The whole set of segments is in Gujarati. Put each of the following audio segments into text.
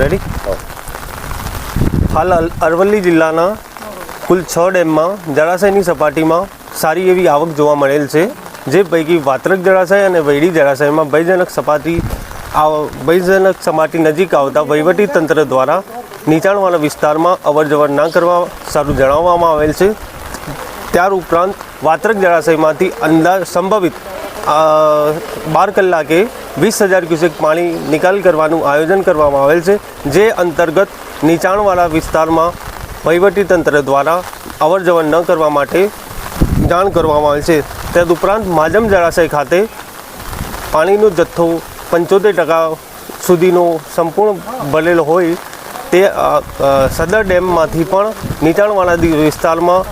રેડી હાલ અરવલ્લી જિલ્લાના કુલ છ ડેમમાં જળાશયની સપાટીમાં સારી એવી આવક જોવા મળેલ છે જે પૈકી વાત્રક જળાશય અને વૈડી જળાશયમાં ભયજનક સપાટી ભયજનક સપાટી નજીક આવતા વહીવટી તંત્ર દ્વારા નીચાણવાળા વિસ્તારમાં અવરજવર ના કરવા સારું જણાવવામાં આવેલ છે. ત્યાર ઉપરાંત વાત્રક જળાશયમાંથી અંદાજ સંભવિત બાર કલાકે વીસ હજાર ક્યુસેક પાણી નિકાલ કરવાનું આયોજન કરવામાં આવેલ છે, જે અંતર્ગત નીચાણવાળા વિસ્તારમાં વહીવટી તંત્ર દ્વારા અવર જવર ન કરવા માટે જાણ કરવામાં આવેલ છે. તદુપરાંત માજમ જળાશય ખાતે પાણીનો જથ્થો પંચોતેર ટકા સુધીનો સંપૂર્ણ ભરેલો હોય તે સદર ડેમમાંથી પણ નીચાણવાળા વિસ્તારમાં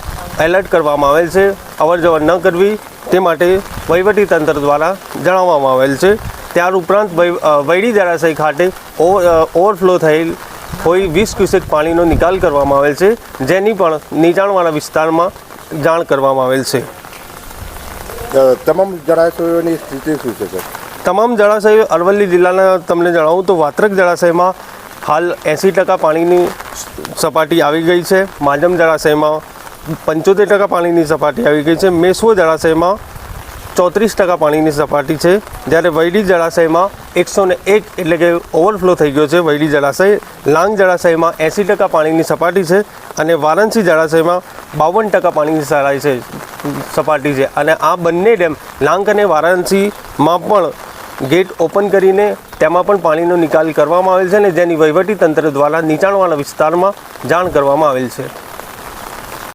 એલર્ટ કરવામાં આવેલ છે. અવર જવર ન કરવી તે માટે વહીવટી તંત્ર દ્વારા જણાવવામાં આવેલ છે. ત્યાર ઉપરાંત વૈડી જળાશય ખાતે ઓવર- ઓવરફ્લો થયેલ હોય વીસ ક્યુસેક પાણીનો નિકાલ કરવામાં આવેલ છે જેની પણ નીચાણવાળા વિસ્તારમાં જાણ કરવામાં આવેલ છે. તમામ જળાશયોની સ્થિતિ શું છે સર? તમામ જળાશયો અરવલ્લી જિલ્લાના તમને જણાવું તો વાત્રક જળાશયમાં હાલ એંસી ટકા પાણીની સપાટી આવી ગઈ છે. માજમ જળાશયમાં પંચોતેર ટકા પાણીની સપાટી આવી ગઈ છે. મેસવો જળાશયમાં ચોત્રીસ ટકા પાણીની સપાટી છે. જ્યારે વૈડી જળાશયમાં એકસો ને એક એટલે કે ઓવરફ્લો થઈ ગયો છે. વૈડી જળાશય, લાંગ જળાશયમાં એંસી ટકા પાણીની સપાટી છે અને વારાણસી જળાશયમાં બાવન ટકા પાણીની સરાય છે, સપાટી છે. અને આ બંને ડેમ, લાંગ અને વારાણસીમાં પણ ગેટ ઓપન કરીને તેમાં પણ પાણીનો નિકાલ કરવામાં આવેલ છે અને જેની વહીવટી તંત્ર દ્વારા નીચાણવાળા વિસ્તારમાં જાણ કરવામાં આવેલ છે.